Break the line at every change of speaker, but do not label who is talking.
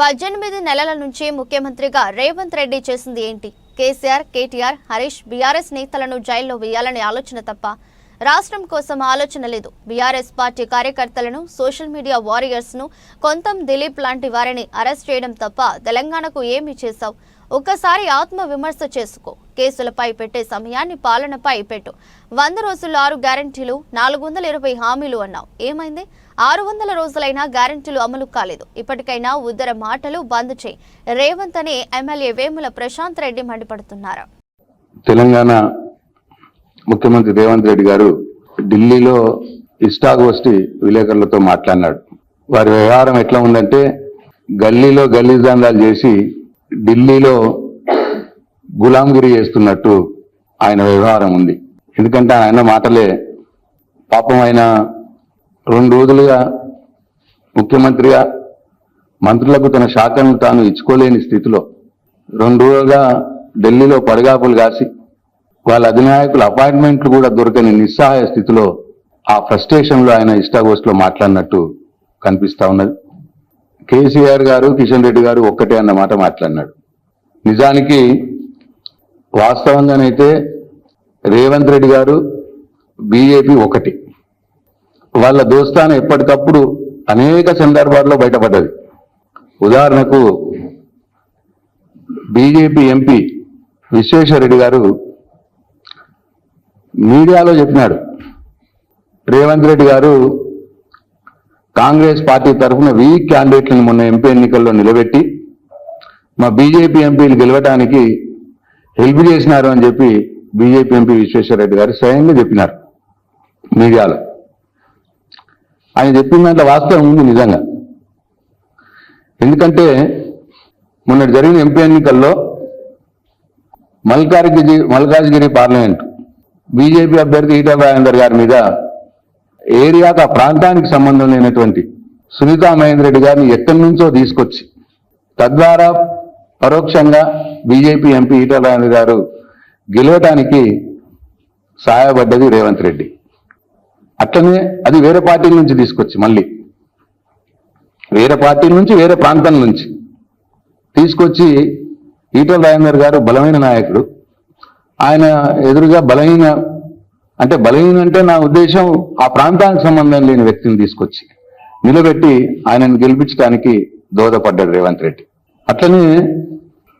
పద్దెనిమిది నెలల నుంచి ముఖ్యమంత్రిగా రేవంత్ రెడ్డి చేసింది ఏంటి? కేసీఆర్ కేటీఆర్ హరీష్ బీఆర్ఎస్ నేతలను జైల్లో వేయాలనే ఆలోచన తప్ప రాష్ట్రం కోసం ఆలోచన లేదు. బీఆర్ఎస్ పార్టీ కార్యకర్తలను సోషల్ మీడియా వారియర్స్ను కొంతం దిలీప్ లాంటి వారిని అరెస్ట్ చేయడం తప్ప తెలంగాణకు ఏమి చేశావు? ఒక్కసారి ఆత్మ విమర్శ చేసుకో. కేసులపై పెట్టే సమయాన్ని పాలనపై పెట్టు. వంద రోజుల్లో ఆరు గ్యారంటీలు నాలుగు వందల ఇరవై హామీలు అన్నావు. ఏమైంది? ఆరు వందల రోజులైనా గ్యారంటీలు అమలు కాలేదు. ఇప్పటికైనా ఉద్దర మాటలు బంద్ చేయి. రేవంత్ అని ఎమ్మెల్యే వేముల ప్రశాంత్ రెడ్డి మండిపడుతున్నారు.
తెలంగాణ ముఖ్యమంత్రి రేవంత్ రెడ్డి గారు ఢిల్లీలో ఇష్టాగోష్ఠి విలేకరులతో మాట్లాడినాడు. వారి వ్యవహారం ఎట్లా ఉందంటే గల్లీలో గల్లీ దందాలు చేసి ఢిల్లీలో గులాంగిరి చేస్తున్నట్టు ఆయన వ్యవహారం ఉంది. ఎందుకంటే ఆయన మాటలే పాపం ఆయన రెండు రోజులుగా ముఖ్యమంత్రిగా మంత్రులకు తన శాఖను తాను ఇచ్చుకోలేని స్థితిలో రెండు రోజులుగా ఢిల్లీలో పడిగాపులు కాసి వాళ్ళ అధినాయకుల అపాయింట్మెంట్లు కూడా దొరకని నిస్సహాయ స్థితిలో ఆ ఫ్రస్ట్రేషన్లో ఆయన ఇష్టాగోష్ఠిలో మాట్లాడినట్టు కనిపిస్తా ఉన్నది. కేసీఆర్ గారు కిషన్ రెడ్డి గారు ఒక్కటే అన్నమాట మాట్లాడినాడు. నిజానికి వాస్తవంగానైతే రేవంత్ రెడ్డి గారు బీజేపీ ఒకటి. వాళ్ళ దోస్తాను ఎప్పటికప్పుడు అనేక సందర్భాల్లో బయటపడ్డది. ఉదాహరణకు బీజేపీ ఎంపీ విశ్వేశ్వరరెడ్డి గారు మీడియాలో చెప్పినాడు. రేవంత్ రెడ్డి గారు కాంగ్రెస్ పార్టీ తరఫున వీక్ క్యాండిడేట్లను మొన్న ఎంపీ ఎన్నికల్లో నిలబెట్టి మా బీజేపీ ఎంపీలు గెలవడానికి హెల్ప్ చేసినారు అని చెప్పి బీజేపీ ఎంపీ విశ్వేశ్వరరెడ్డి గారు స్వయంగా చెప్పినారు మీడియాలో. ఆయన చెప్పిన దాంట్లో వాస్తవం ఉంది నిజంగా. ఎందుకంటే మొన్న జరిగిన ఎంపీ ఎన్నికల్లో మల్కారిగిరి మల్కాజ్గిరి పార్లమెంట్ బీజేపీ అభ్యర్థి ఈటల రాజేందర్ గారి మీద ఏరియాకు ఆ ప్రాంతానికి సంబంధం లేనటువంటి సునీతా మహేందర్ రెడ్డి గారిని ఎక్కడి నుంచో తీసుకొచ్చి తద్వారా పరోక్షంగా బీజేపీ ఎంపీ ఈటల రాజేందర్ గారు గెలవటానికి సహాయపడ్డది రేవంత్ రెడ్డి. అట్లనే అది వేరే పార్టీల నుంచి తీసుకొచ్చి మళ్ళీ. వేరే పార్టీల నుంచి వేరే ప్రాంతం నుంచి తీసుకొచ్చి ఈటల రాజేందర్ గారు బలమైన నాయకుడు. ఆయన ఎదురుగా బలహీన అంటే బలహీన అంటే నా ఉద్దేశం ఆ ప్రాంతానికి సంబంధం లేని వ్యక్తిని తీసుకొచ్చి నిలబెట్టి ఆయనను గెలిపించడానికి దోహదపడ్డాడు రేవంత్ రెడ్డి. అట్లనే